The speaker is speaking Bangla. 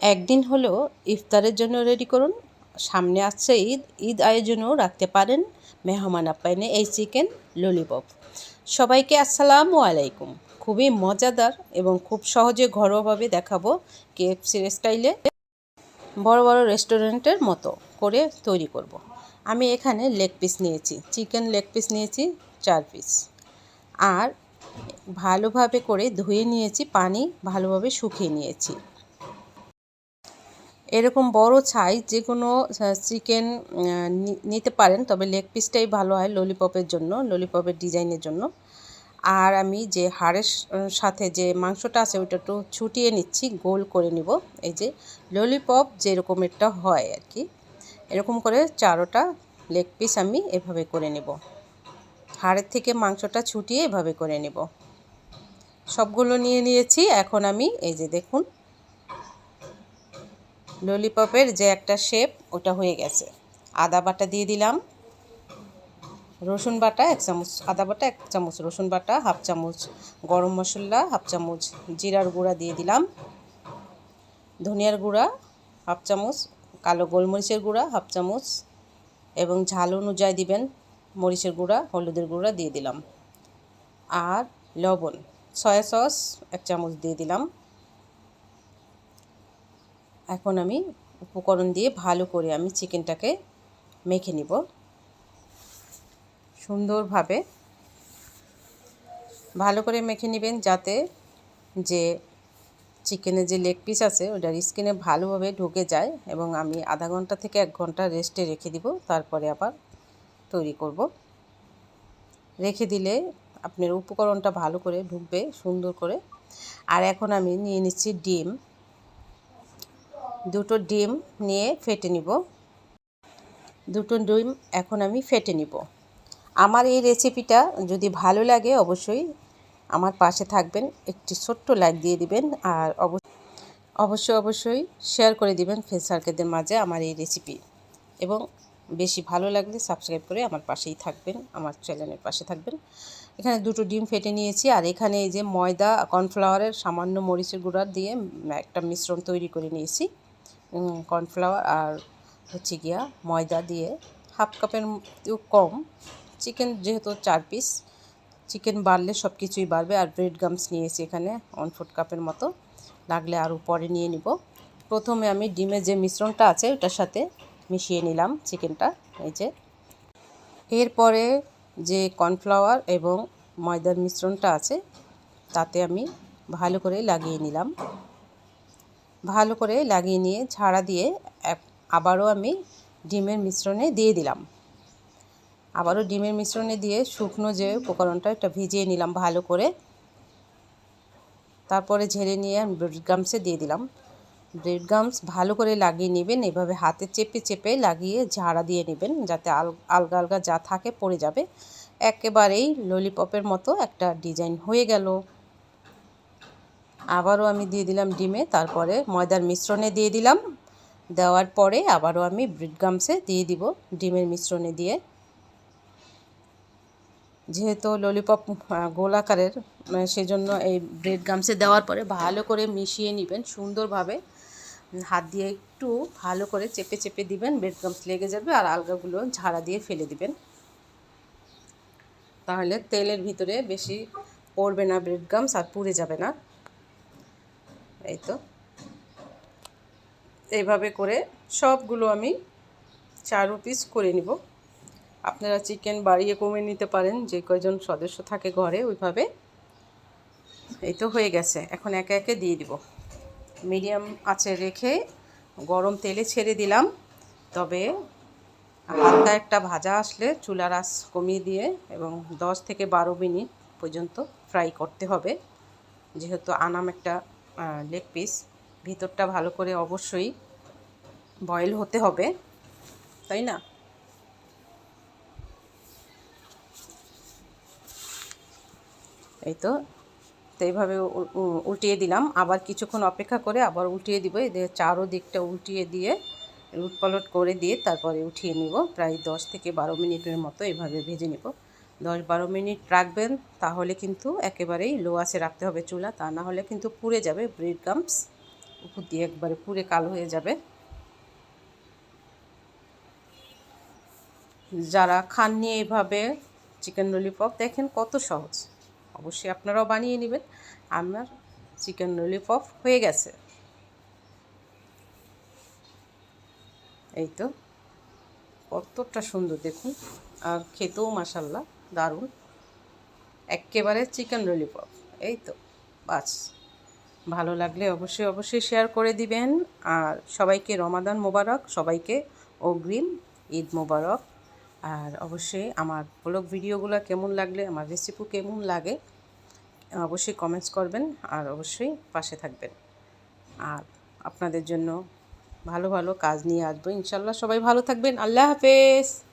একদিন হলো ইফতারের জন্য রেডি করুন। সামনে আসছে ঈদ। ঈদ আয়োজনেও রাখতে পারেন মেহমান আপ্যায়নে এই চিকেন ললিপপ সবাইকে আসসালামু আলাইকুম। খুবই মজাদার এবং খুব সহজে ঘরোয়াভাবে দেখাবো কেএফসির স্টাইলে বড় বড় রেস্টুরেন্টের মতো করে তৈরি করব। আমি এখানে লেগ পিস নিয়েছি চিকেন লেগ পিস নিয়েছি, চার পিস আর ভালোভাবে করে ধুয়ে নিয়েছি, পানি ভালোভাবে শুকিয়ে নিয়েছি। এরকম বড় ছাই যে কোনো চিকেন নিতে পারেন, তবে লেগ পিসটাই ভালো হয় ললিপপের জন্য ললিপপের ডিজাইনের জন্য। আর আমি যে হাড়ের সাথে যে মাংসটা আছে ওইটা একটু ছুটিয়ে নিচ্ছি, গোল করে নিব। এই যে ললিপপ যেরকম একটা হয় আর কি, এরকম করে চারোটা লেগ পিস আমি এভাবে করে নেব। হাড়ের থেকে মাংসটা ছুটিয়ে এভাবে করে নেব। সবগুলো নিয়ে নিয়েছি, এখন আমি এই যে দেখুন ললিপপের যে একটা শেপ, ওটা হয়ে গেছে। আদা বাটা দিয়ে দিলাম। রসুন বাটা এক চামচ, আদা বাটা এক চামচ, রসুন বাটা হাফ চামচ, গরম মশলা হাফ চামচ, জিরার গুঁড়া দিয়ে দিলাম। ধনিয়ার গুঁড়া হাফ চামচ, কালো গোলমরিচের গুঁড়া হাফ চামচ এবং ঝাল অনুযায়ী দিবেন, মরিচের গুঁড়া, হলুদের গুঁড়া দিয়ে দিলাম। আর লবণ, সয়া সস এক চামচ দিয়ে দিলাম। এখন আমি উপকরণ দিয়ে ভালো করে আমি চিকেনটাকে মেখে নিব। সুন্দরভাবে ভালো করে মেখে নেবেন যাতে যে চিকেনের যে লেগ পিস আছে, ওটার স্কিনে ভালোভাবে ঢুকে যায় এবং আমি আধা ঘণ্টা থেকে এক ঘণ্টা রেস্টে রেখে দিব, তারপরে আবার তৈরি করব। রেখে দিলে আপনার উপকরণটা ভালো করে ঢুকবে, সুন্দর করে। আর এখন আমি নিয়ে নিচ্ছি ডিম। দুটো ডিম নিয়ে ফেটে নিব। দুটো ডিম এখন আমি ফেটে নিব। আমার এই রেসিপিটা যদি ভালো লাগে অবশ্যই আমার পাশে থাকবেন, একটি ছোট্ট লাইক দিয়ে দিবেন আর অবশ্যই অবশ্যই শেয়ার করে দিবেন ফ্রেন্ড সার্কেলদের মাঝে আমার এই রেসিপি। এবং বেশি ভালো লাগলে সাবস্ক্রাইব করে আমার পাশেই থাকবেন, আমার চ্যানেলের পাশে থাকবেন। এখানে দুটো ডিম ফেটে নিয়েছি আর এখানে এই যে ময়দা, কর্নফ্লাওয়ারের সামান্য মরিচের গুঁড়া দিয়ে একটা মিশ্রণ তৈরি করে নিয়েছি। কর্নফ্লাওয়ার আর হচ্ছে গিয়া ময়দা দিয়ে হাফ কাপের কম। চিকেন যেহেতু চার পিস চিকেন বাড়লে সব কিছুই বাড়বে। আর ব্রেড গামস নিয়েছি এখানে ওয়ান ফুট কাপের মতো। লাগলে আরও পরে নিয়ে নিব। প্রথমে আমি ডিমের যে মিশ্রণটা আছে, ওটার সাথে মিশিয়ে নিলাম চিকেনটা, এই যে। এরপরে যে কর্নফ্লাওয়ার এবং ময়দার মিশ্রণটা আছে, তাতে আমি ভালো করে লাগিয়ে নিলাম। ভালো করে লাগিয়ে নিয়ে ঝাড়া দিয়ে আবারও আমি ডিমের মিশ্রণে দিয়ে দিলাম। আবারও ডিমের মিশ্রণে দিয়ে শুকনো যে উপকরণটা, এটা ভিজিয়ে নিলাম ভালো করে। তারপরে ঝেড়ে নিয়ে আমি ব্রেড গামসে দিয়ে দিলাম। ব্রেড গামস ভালো করে লাগিয়ে নেবেন, এভাবে হাতে চেপে চেপে লাগিয়ে ঝাড়া দিয়ে নেবেন, যাতে আলগা আলগা যা থাকে পড়ে যাবে। একেবারেই ললিপপের মতো একটা ডিজাইন হয়ে গেল। আবারও আমি দিয়ে দিলাম ডিমে, তারপরে ময়দার মিশ্রণে দিয়ে দিলাম। দেওয়ার পরে আবারও আমি ব্রেড গামসে দিয়ে দিব ডিমের মিশ্রণে দিয়ে। যেহেতু ললিপপ গোল আকারের সেজন্য এই ব্রেড গামসে দেওয়ার পরে ভালো করে মিশিয়ে নেবেন সুন্দরভাবে। হাত দিয়ে একটু ভালো করে চেপে চেপে দিবেন, ব্রেড গামস লেগে যাবে আর আলগাগুলো ঝাড়া দিয়ে ফেলে দিবেন। তাহলে তেলের ভিতরে বেশি পড়বে না ব্রেড গামস আর পুড়ে যাবে না। এই তো এইভাবে করে সবগুলো আমি চারো পিস করে নিব। আপনারা চিকেন বাড়িয়ে কমে নিতে পারেন, যে কয়জন সদস্য থাকে ঘরে, ওইভাবে। এই তো হয়ে গেছে, এখন একে একে দিয়ে দিব। মিডিয়াম আছে রেখে গরম তেলে ছেড়ে দিলাম, তবে হালকা একটা ভাজা আসলে চুলার আঁচ কমিয়ে দিয়ে এবং দশ থেকে বারো মিনিট পর্যন্ত ফ্রাই করতে হবে। যেহেতু আনাম একটা লেগ পিস ভিতরটা ভালো করে অবশ্যই বয়েল হতে হবে, তাই না? এই তো এইভাবে উল্টিয়ে দিলাম। আবার কিছুক্ষণ অপেক্ষা করে আবার উল্টিয়ে দিব। এদের চারো দিকটা উল্টিয়ে দিয়ে উটপালট করে দিয়ে তারপরে উঠিয়ে নিব। প্রায় দশ থেকে বারো মিনিটের মতো এভাবে ভেজে নিব। দশ বারো মিনিট রাখবেন, তাহলে কিন্তু একেবারেই লো আছে, রাখতে হবে চুলা। তা না হলে কিন্তু পুড়ে যাবে ব্রেড গামস উপর দিয়ে একবারে পুড়ে কালো হয়ে যাবে। যারা খাননি এইভাবে চিকেন ললিপপ দেখেন কত সহজ। অবশ্যই আপনারাও বানিয়ে নেবেন। আমার চিকেন ললিপপ হয়ে গেছে। এই তো, কতটা সুন্দর দেখুন। আর খেতেও মাসাল্লাহ দারুণ। একেবারে চিকেন ললিপপ এই তো, বাস। ভালো লাগলে অবশ্যই অবশ্যই শেয়ার করে দিবেন। আর সবাইকে রমাদান মোবারক, সবাইকে অগ্রিম ঈদ মোবারক। আর অবশ্যই আমার ব্লগ ভিডিওগুলো কেমন লাগলে, আমার রেসিপি কেমন লাগে, অবশ্যই কমেন্টস করবেন আর অবশ্যই পাশে থাকবেন। আর আপনাদের জন্য ভালো ভালো কাজ নিয়ে আসব। ইনশাল্লাহ সবাই ভালো থাকবেন। আল্লাহ হাফেজ।